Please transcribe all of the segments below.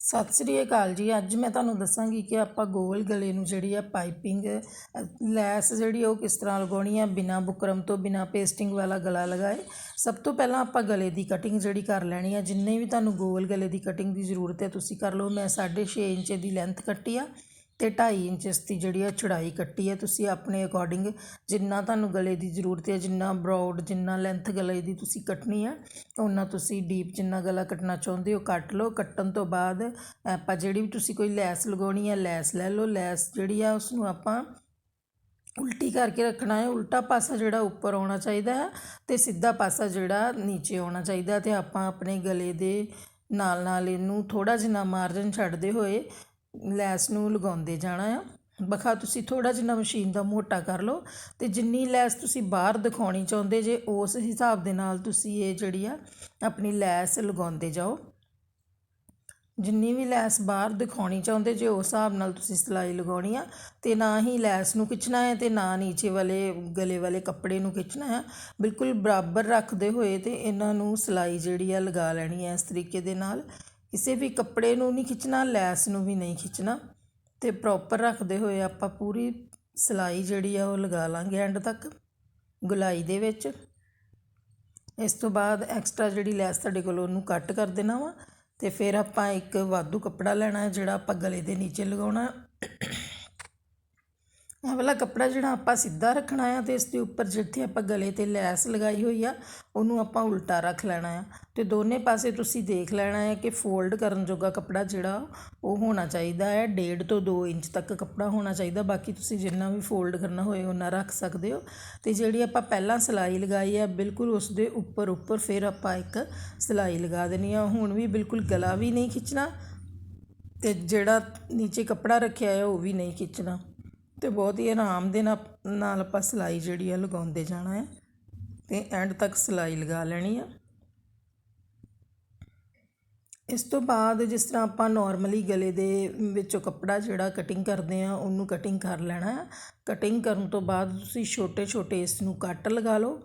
ਸਤਿ ਸ੍ਰੀ ਅਕਾਲ ਜੀ। ਅੱਜ ਮੈਂ ਤੁਹਾਨੂੰ ਦੱਸਾਂਗੀ ਕਿ ਆਪਾਂ ਗੋਲ ਗਲੇ ਨੂੰ ਜਿਹੜੀ ਆ ਪਾਈਪਿੰਗ ਲੈਸ ਜਿਹੜੀ ਉਹ ਕਿਸ ਤਰ੍ਹਾਂ ਲਗਾਉਣੀ ਆ, ਬਿਨਾ ਬੁਕਰਮ ਤੋਂ ਬਿਨਾ ਪੇਸਟਿੰਗ ਵਾਲਾ ਗਲਾ ਲਗਾਏ। ਸਭ ਤੋਂ ਪਹਿਲਾਂ ਆਪਾਂ ਗਲੇ ਦੀ ਕਟਿੰਗ ਜਿਹੜੀ ਕਰ ਲੈਣੀ ਆ, ਜਿੰਨੇ ਵੀ ਤੁਹਾਨੂੰ ਗੋਲ ਗਲੇ ਦੀ ਕਟਿੰਗ ਦੀ ਜ਼ਰੂਰਤ ਹੈ, ਤੁਸੀਂ ਕਰ ਲਓ। ਮੈਂ 6.5 ਇੰਚ ਦੀ ਲੈਂਥ ਕੱਟੀ ਆ। ਅਤੇ ਢਾਈ ਇੰਚ ਇਸ ਦੀ ਜਿਹੜੀ ਆ ਚੌੜਾਈ ਕੱਟੀ ਹੈ ਤੁਸੀਂ ਆਪਣੇ ਅਕੋਰਡਿੰਗ ਜਿੰਨਾ ਤੁਹਾਨੂੰ ਗਲੇ ਦੀ ਜ਼ਰੂਰਤ ਹੈ ਜਿੰਨਾ ਬਰੋਡ ਜਿੰਨਾ ਲੈਂਥ ਗਲੇ ਦੀ ਤੁਸੀਂ ਕੱਟਣੀ ਆ ਉਹਨਾਂ ਤੁਸੀਂ ਡੀਪ ਜਿੰਨਾ ਗਲਾ ਕੱਟਣਾ ਚਾਹੁੰਦੇ ਹੋ ਕੱਟ ਲਓ। ਕੱਟਣ ਤੋਂ ਬਾਅਦ ਆਪਾਂ ਜਿਹੜੀ ਵੀ ਤੁਸੀਂ ਕੋਈ ਲੈਸ ਲਗਾਉਣੀ ਹੈ ਲੈਸ ਲੈ ਲਓ। ਲੈਸ ਜਿਹੜੀ ਆ ਉਸ ਨੂੰ ਆਪਾਂ ਉਲਟੀ ਕਰਕੇ ਰੱਖਣਾ ਹੈ। ਉਲਟਾ ਪਾਸਾ ਜਿਹੜਾ ਉੱਪਰ ਆਉਣਾ ਚਾਹੀਦਾ ਹੈ ਤੇ ਸਿੱਧਾ ਪਾਸਾ ਜਿਹੜਾ ਨੀਚੇ ਆਉਣਾ ਚਾਹੀਦਾ ਤੇ ਆਪਾਂ ਆਪਣੇ ਗਲੇ ਦੇ ਨਾਲ ਨਾਲ ਇਹਨੂੰ ਥੋੜਾ ਜਿਹਾ ਮਾਰਜਨ ਛੱਡਦੇ ਹੋਏ ਲੈਸ ਨੂੰ ਲਗਾਉਂਦੇ ਜਾਣਾ ਆ। ਬਖਾ ਤੁਸੀਂ ਥੋੜਾ ਜਿਹਾ ਮਸ਼ੀਨ ਦਾ ਮੋਟਾ ਕਰ ਲਓ ਤੇ ਜਿੰਨੀ ਲੈਸ ਤੁਸੀਂ ਬਾਹਰ ਦਿਖਾਉਣੀ ਚਾਹੁੰਦੇ ਜੇ, ਉਸ ਹਿਸਾਬ ਦੇ ਨਾਲ ਤੁਸੀਂ ਇਹ ਜਿਹੜੀ ਆ, ਆਪਣੀ ਲੈਸ ਲਗਾਉਂਦੇ ਜਾਓ। ਜਿੰਨੀ ਵੀ ਲੈਸ ਬਾਹਰ ਦਿਖਾਉਣੀ ਚਾਹੁੰਦੇ ਜੇ, ਉਸ ਹਿਸਾਬ ਨਾਲ ਤੁਸੀਂ ਸਿਲਾਈ ਲਗਾਉਣੀ ਆ ਤੇ ਨਾ ਹੀ ਲੈਸ ਨੂੰ ਖਿੱਚਣਾ ਹੈ ਤੇ ਨਾ ਨੀਚੇ ਵਾਲੇ ਗਲੇ ਵਾਲੇ ਕੱਪੜੇ ਨੂੰ ਖਿੱਚਣਾ ਹੈ। ਬਿਲਕੁਲ ਬਰਾਬਰ ਰੱਖਦੇ ਹੋਏ ਤੇ ਇਹਨਾਂ ਨੂੰ ਸਿਲਾਈ ਜਿਹੜੀ ਆ, ਲਗਾ ਲੈਣੀ ਹੈ ਇਸ ਤਰੀਕੇ ਦੇ ਨਾਲ। ਕਿਸੇ ਵੀ ਕੱਪੜੇ ਨੂੰ ਨਹੀਂ ਖਿੱਚਣਾ, ਲੈਸ ਨੂੰ ਵੀ ਨਹੀਂ ਖਿੱਚਣਾ ਅਤੇ ਪ੍ਰੋਪਰ ਰੱਖਦੇ ਹੋਏ ਆਪਾਂ ਪੂਰੀ ਸਿਲਾਈ ਜਿਹੜੀ ਆ ਉਹ ਲਗਾ ਲਵਾਂਗੇ ਐਂਡ ਤੱਕ ਗੁਲਾਈ ਦੇ ਵਿੱਚ। ਇਸ ਤੋਂ ਬਾਅਦ ਐਕਸਟਰਾ ਜਿਹੜੀ ਲੈਸ ਤੁਹਾਡੇ ਕੋਲ ਉਹਨੂੰ ਕੱਟ ਕਰ ਦੇਣਾ ਵਾ ਅਤੇ ਫਿਰ ਆਪਾਂ ਇੱਕ ਵਾਧੂ ਕੱਪੜਾ ਲੈਣਾ ਜਿਹੜਾ ਆਪਾਂ ਗਲੇ ਦੇ ਨੀਚੇ ਲਗਾਉਣਾ। ਇਹ ਵਾਲਾ ਕੱਪੜਾ ਜਿਹੜਾ ਆਪਾਂ ਸਿੱਧਾ ਰੱਖਣਾ ਆ ਤੇ ਇਸ ਦੇ ਉੱਪਰ ਜਿੱਥੇ ਆਪਾਂ ਗਲੇ ਤੇ ਲੈਸ ਲਗਾਈ ਹੋਈ ਆ, ਉਹਨੂੰ ਆਪਾਂ ਉਲਟਾ ਰੱਖ ਲੈਣਾ ਆ। ਤੇ ਦੋਨੇ ਪਾਸੇ ਤੁਸੀਂ ਦੇਖ ਲੈਣਾ ਹੈ ਕਿ ਫੋਲਡ ਕਰਨ ਜੋਗਾ ਕੱਪੜਾ ਜਿਹੜਾ, ਉਹ ਹੋਣਾ ਚਾਹੀਦਾ ਹੈ 1.5 ਤੋਂ 2 ਇੰਚ ਤੱਕ ਕੱਪੜਾ ਹੋਣਾ ਚਾਹੀਦਾ, ਬਾਕੀ ਤੁਸੀਂ ਜਿੰਨਾ ਵੀ ਫੋਲਡ ਕਰਨਾ ਹੋਏ ਉਹਨਾਂ ਰੱਖ ਸਕਦੇ ਹੋ। ਤੇ ਜਿਹੜੀ ਆਪਾਂ ਪਹਿਲਾਂ ਸਿਲਾਈ ਲਗਾਈ ਹੈ ਬਿਲਕੁਲ ਉਸ ਦੇ ਉੱਪਰ ਉੱਪਰ ਫਿਰ ਆਪਾਂ ਇੱਕ ਸਿਲਾਈ ਲਗਾ ਦੇਣੀ ਆ। ਹੁਣ ਵੀ ਬਿਲਕੁਲ ਗਲਾ ਵੀ ਨਹੀਂ ਖਿੱਚਣਾ ਤੇ ਜਿਹੜਾ ਨੀਚੇ ਕੱਪੜਾ ਰੱਖਿਆ ਹੈ ਉਹ ਵੀ ਨਹੀਂ ਖਿੱਚਣਾ। ਅਤੇ ਬਹੁਤ ਹੀ ਆਰਾਮ ਦੇ ਨਾਲ ਨਾਲ ਆਪਾਂ ਸਿਲਾਈ ਜਿਹੜੀ ਆ ਲਗਾਉਂਦੇ ਜਾਣਾ ਹੈ। ਅਤੇ ਐਂਡ ਤੱਕ ਸਿਲਾਈ ਲਗਾ ਲੈਣੀ ਆ। ਇਸ ਤੋਂ ਬਾਅਦ ਜਿਸ ਤਰ੍ਹਾਂ ਆਪਾਂ ਨਾਰਮਲੀ ਗਲੇ ਦੇ ਵਿੱਚੋਂ ਕੱਪੜਾ ਜਿਹੜਾ ਕਟਿੰਗ ਕਰਦੇ ਆ, ਉਹਨੂੰ ਕਟਿੰਗ ਕਰ ਲੈਣਾ ਹੈ ਕਟਿੰਗ ਕਰਨ ਤੋਂ ਬਾਅਦ ਤੁਸੀਂ ਛੋਟੇ ਛੋਟੇ ਇਸ ਨੂੰ ਕੱਟ ਲਗਾ ਲਓ।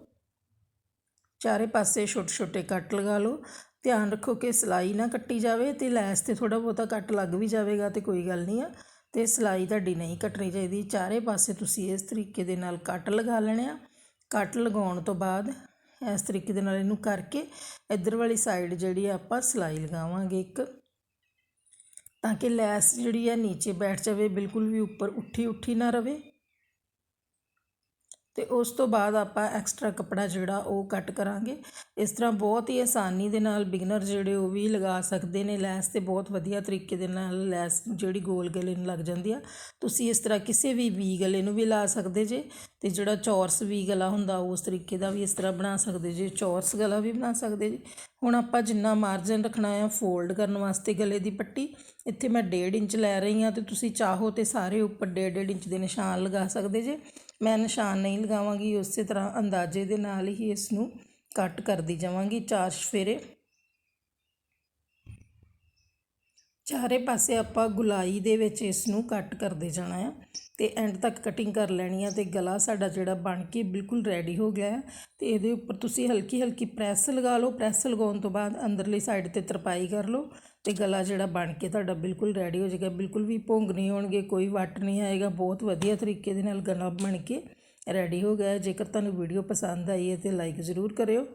ਚਾਰੇ ਪਾਸੇ ਛੋਟੇ ਛੋਟੇ ਕੱਟ ਲਗਾ ਲਓ। ਧਿਆਨ ਰੱਖੋ ਕਿ ਸਿਲਾਈ ਨਾ ਕੱਟੀ ਜਾਵੇ ਤੇ ਲੈਸ ਤੇ ਥੋੜਾ ਬਹੁਤਾ ਕੱਟ ਲੱਗ ਵੀ ਜਾਵੇਗਾ ਤੇ ਕੋਈ ਗੱਲ ਨਹੀਂ ਆ। ਅਤੇ ਸਿਲਾਈ ਤੁਹਾਡੀ ਨਹੀਂ ਕੱਟਣੀ ਚਾਹੀਦੀ। ਚਾਰੇ ਪਾਸੇ ਤੁਸੀਂ ਇਸ ਤਰੀਕੇ ਦੇ ਨਾਲ ਕੱਟ ਲਗਾ ਲੈਣੇ ਆ। ਕੱਟ ਲਗਾਉਣ ਤੋਂ ਬਾਅਦ ਇਸ ਤਰੀਕੇ ਦੇ ਨਾਲ ਇਹਨੂੰ ਕਰਕੇ ਇੱਧਰ ਵਾਲੀ ਸਾਈਡ ਜਿਹੜੀ ਆ ਆਪਾਂ ਸਿਲਾਈ ਲਗਾਵਾਂਗੇ ਇੱਕ। ਤਾਂ ਕਿ ਲੈਸ ਜਿਹੜੀ ਆ ਨੀਚੇ ਬੈਠ ਜਾਵੇ, ਬਿਲਕੁਲ ਵੀ ਉੱਪਰ ਉੱਠੀ ਉੱਠੀ ਨਾ ਰਵੇ। ਅਤੇ ਉਸ ਤੋਂ ਬਾਅਦ ਆਪਾਂ ਐਕਸਟਰਾ ਕੱਪੜਾ ਜਿਹੜਾ ਉਹ ਕੱਟ ਕਰਾਂਗੇ। ਇਸ ਤਰ੍ਹਾਂ ਬਹੁਤ ਹੀ ਆਸਾਨੀ ਦੇ ਨਾਲ ਬਿਗਨਰ ਜਿਹੜੇ ਉਹ ਵੀ ਲਗਾ ਸਕਦੇ ਨੇ ਲੈਸ ਅਤੇ ਬਹੁਤ ਵਧੀਆ ਤਰੀਕੇ ਦੇ ਨਾਲ ਲੈਸ ਜਿਹੜੀ ਗੋਲ ਗਲੇ ਨੂੰ ਲੱਗ ਜਾਂਦੀ ਆ। ਤੁਸੀਂ ਇਸ ਤਰ੍ਹਾਂ ਕਿਸੇ ਵੀ ਵੀ ਗਲੇ ਨੂੰ ਵੀ ਲਾ ਸਕਦੇ ਜੇ ਅਤੇ ਜਿਹੜਾ ਚੌਰਸ ਵੀ ਗਲਾ ਹੁੰਦਾ ਉਸ ਤਰੀਕੇ ਦਾ ਵੀ ਇਸ ਤਰ੍ਹਾਂ ਬਣਾ ਸਕਦੇ ਜੇ, ਚੌਰਸ ਗਲਾ ਵੀ ਬਣਾ ਸਕਦੇ ਜੀ। ਹੁਣ ਆਪਾਂ ਜਿੰਨਾ ਮਾਰਜਨ ਰੱਖਣਾ ਆ ਫੋਲਡ ਕਰਨ ਵਾਸਤੇ ਗਲੇ ਦੀ ਪੱਟੀ ਇੱਥੇ ਮੈਂ 1.5 ਇੰਚ ਲੈ ਰਹੀ ਹਾਂ ਤੇ ਤੁਸੀਂ ਚਾਹੋ ਤੇ ਸਾਰੇ ਉੱਪਰ 1.5 ਇੰਚ ਦੇ ਨਿਸ਼ਾਨ ਲਗਾ ਸਕਦੇ ਜੇ। ਮੈਂ ਨਿਸ਼ਾਨ ਨਹੀਂ ਲਗਾਵਾਂਗੀ, ਉਸੇ ਤਰ੍ਹਾਂ ਅੰਦਾਜ਼ੇ ਦੇ ਨਾਲ ਹੀ ਇਸ ਨੂੰ ਕੱਟ ਕਰਦੀ ਜਾਵਾਂਗੀ ਚਾਰ ਸਫੇਰੇ। ਚਾਰੇ ਪਾਸੇ ਆਪਾਂ ਗੁਲਾਈ ਦੇ ਵਿੱਚ ਇਸ ਨੂੰ ਕੱਟ ਕਰਦੇ ਜਾਣਾ ਆ ਤੇ ਐਂਡ ਤੱਕ ਕਟਿੰਗ ਕਰ ਲੈਣੀ ਆ ਤੇ ਗਲਾ ਸਾਡਾ ਜਿਹੜਾ ਬਣ ਕੇ ਬਿਲਕੁਲ ਰੈਡੀ ਹੋ ਗਿਆ ਹੈ ਤੇ ਇਹਦੇ ਉੱਪਰ ਤੁਸੀਂ ਹਲਕੀ ਹਲਕੀ ਪ੍ਰੈਸ ਲਗਾ ਲਓ ਪ੍ਰੈਸ ਲਗਾਉਣ ਤੋਂ ਬਾਅਦ ਅੰਦਰਲੀ ਸਾਈਡ ਤੇ ਤਰਪਾਈ ਕਰ ਲਓ ਤੇ ਗਲਾ ਜਿਹੜਾ ਬਣ ਕੇ ਤੁਹਾਡਾ ਬਿਲਕੁਲ ਰੈਡੀ ਹੋ ਜਾਏਗਾ, ਬਿਲਕੁਲ ਵੀ ਭੁੰਗ ਨਹੀਂ ਹੋਣਗੇ, ਕੋਈ ਵੱਟ ਨਹੀਂ ਆਏਗਾ, ਬਹੁਤ ਵਧੀਆ ਤਰੀਕੇ ਦੇ ਨਾਲ ਗਲਾ ਬਣ ਕੇ ਰੈਡੀ ਹੋ ਗਿਆ ਜੇਕਰ ਤੁਹਾਨੂੰ ਵੀਡੀਓ ਪਸੰਦ ਆਈ ਹੈ ਤੇ ਲਾਈਕ ਜ਼ਰੂਰ ਕਰਿਓ।